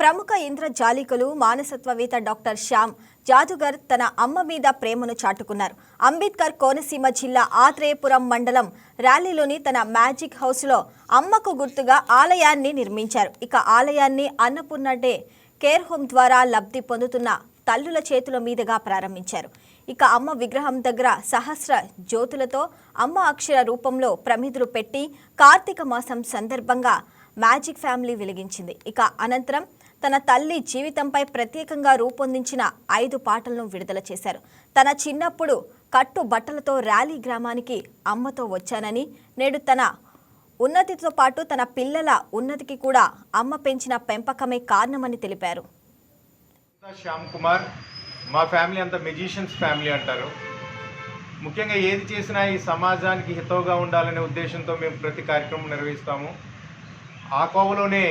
ప్రముఖ ఇంద్రజాలికులు మానసత్వవేత్త డాక్టర్ శ్యామ్ జాదుగర్ తన అమ్మ మీద ప్రేమను చాటుకున్నారు. అంబేద్కర్ కోనసీమ జిల్లా ఆత్రేయపురం మండలం ర్యాలీలోని తన మ్యాజిక్ హౌస్లో అమ్మకు గుర్తుగా ఆలయాన్ని నిర్మించారు. ఇక ఆలయాన్ని అన్నపూర్ణ డే కేర్ హోమ్ ద్వారా లబ్ధి పొందుతున్న తల్లుల చేతుల మీదుగా ప్రారంభించారు. ఇక అమ్మ విగ్రహం దగ్గర సహస్ర జ్యోతులతో అమ్మ అక్షర రూపంలో ప్రమిదులు పెట్టి కార్తీక మాసం సందర్భంగా మ్యాజిక్ ఫ్యామిలీ వెలిగించింది. ఇక అనంతరం తన తల్లి జీవితంపై ప్రత్యేకంగా రూపొందించిన ఐదు పాటలను విడుదల చేశారు. తన చిన్నప్పుడు కట్టు బట్టలతో ర్యాలీ గ్రామానికి అమ్మతో వచ్చానని నేడు తన ఉన్నతితో పాటు తన పిల్లల ఉన్నతికి కూడా అమ్మ పెంచిన పెంపకమే కారణమని తెలిపారు. శ్యామ్ కుమార్ మా ఫ్యామిలీ అంతా మెజిషియన్స్ ఫ్యామిలీ అంటారు. ముఖ్యంగా ఏది చేసినా ఈ సమాజానికి హితవుగా ఉండాలనే ఉద్దేశంతో మేము ప్రతి కార్యక్రమం నిర్వహిస్తాము. ఆ కోవలోనే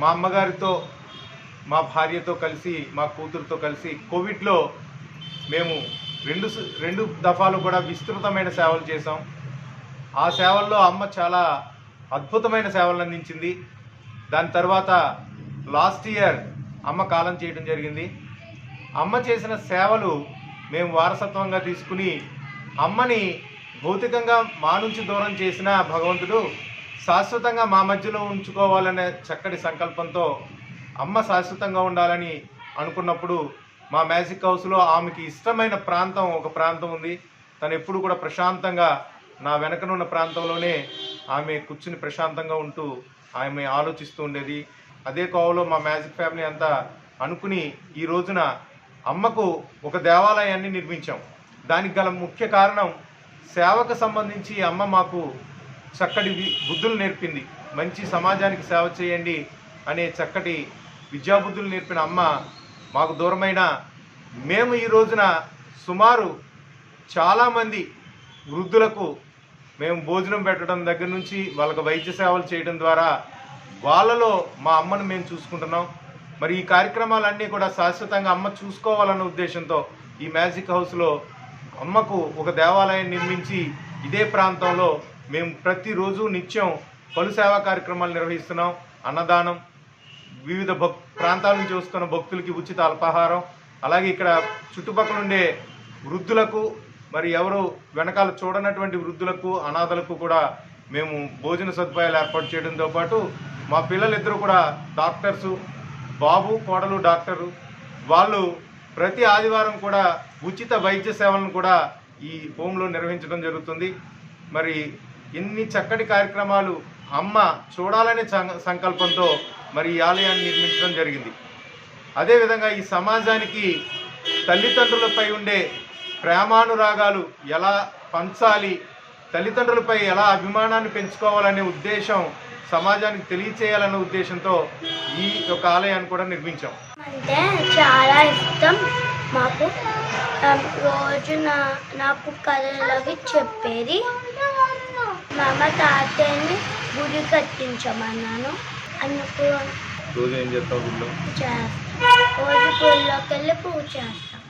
మా అమ్మగారితో మా భార్యతో కలిసి మా కూతురుతో కలిసి కోవిడ్లో మేము రెండు రెండు దఫాలు కూడా విస్తృతమైన సేవలు చేసాం ఆ సేవల్లో అమ్మ చాలా అద్భుతమైన సేవలు అందించింది. దాని తర్వాత లాస్ట్ ఇయర్ అమ్మ కాలం చేయడం జరిగింది. అమ్మ చేసిన సేవలు మేము వారసత్వంగా తీసుకుని అమ్మని భౌతికంగా మా నుంచి దూరం చేసిన భగవంతుడు శాశ్వతంగా మా మధ్యలో ఉంచుకోవాలనే చక్కటి సంకల్పంతో అమ్మ శాశ్వతంగా ఉండాలని అనుకున్నప్పుడు మా మ్యాజిక్ హౌస్లో ఆమెకి ఇష్టమైన ప్రాంతం ఒక ప్రాంతం ఉంది. తను ఎప్పుడు కూడా ప్రశాంతంగా నా వెనకనున్న ప్రాంతంలోనే ఆమె కూర్చుని ప్రశాంతంగా ఉంటూ ఆమె ఆలోచిస్తూ ఉండేది. అదే కోవలో మా మ్యాజిక్ ఫ్యామిలీ అంతా అనుకుని ఈ రోజున అమ్మకు ఒక దేవాలయాన్ని నిర్మించాం. దానికి గల ముఖ్య కారణం సేవకు సంబంధించి అమ్మ మాకు చక్కటి బుద్ధులు నేర్పింది. మంచి సమాజానికి సేవ చేయండి అనే చక్కటి విద్యాబుద్ధులు నేర్పిన అమ్మ మాకు దూరమైన మేము ఈ రోజున సుమారు చాలామంది వృద్ధులకు మేము భోజనం పెట్టడం దగ్గర నుంచి వాళ్ళకి వైద్య సేవలు చేయడం ద్వారా వాళ్ళలో మా అమ్మను మేము చూసుకుంటున్నాం. మరి ఈ కార్యక్రమాలన్నీ కూడా శాశ్వతంగా అమ్మ చూసుకోవాలన్న ఉద్దేశంతో ఈ మ్యాజిక్ హౌస్లో అమ్మకు ఒక దేవాలయం నిర్మించి ఇదే ప్రాంతంలో మేము ప్రతిరోజు నిత్యం పలు సేవా కార్యక్రమాలు నిర్వహిస్తున్నాం. అన్నదానం వివిధ భక్ ప్రాంతాల నుంచి వస్తున్న భక్తులకి ఉచిత అల్పాహారం. అలాగే ఇక్కడ చుట్టుపక్కల ఉండే వృద్ధులకు మరి ఎవరు వెనకాల చూడనటువంటి వృద్ధులకు అనాథలకు కూడా మేము భోజన సదుపాయాలు ఏర్పాటు చేయడంతో పాటు మా పిల్లలిద్దరూ కూడా డాక్టర్సు బాబు కోడలు డాక్టరు వాళ్ళు ప్రతి ఆదివారం కూడా ఉచిత వైద్య సేవలను కూడా ఈ హోంలో నిర్వహించడం జరుగుతుంది. మరి ఎన్ని చక్కటి కార్యక్రమాలు అమ్మ చూడాలనే సం- సంకల్పంతో మరి ఈ ఆలయాన్ని నిర్మించడం జరిగింది. అదేవిధంగా ఈ సమాజానికి తల్లిదండ్రులపై ఉండే ప్రేమానురాగాలు ఎలా పంచాలి తల్లిదండ్రులపై ఎలా అభిమానాన్ని పెంచుకోవాలనే ఉద్దేశం సమాజానికి తెలియచేయాలనే ఉద్దేశంతో ఈ యొక్క ఆలయాన్ని కూడా నిర్మించాం. అంటే చాలా ఇష్టం మాకు. రోజు నా నాకు అవి చెప్పేది. మా తాతయ్యని గుడి కట్టించమన్నాను. అందుకు రోజు ఏం చేస్తావు రోజు గుడిలోకి వెళ్ళి పూజ చేస్తాను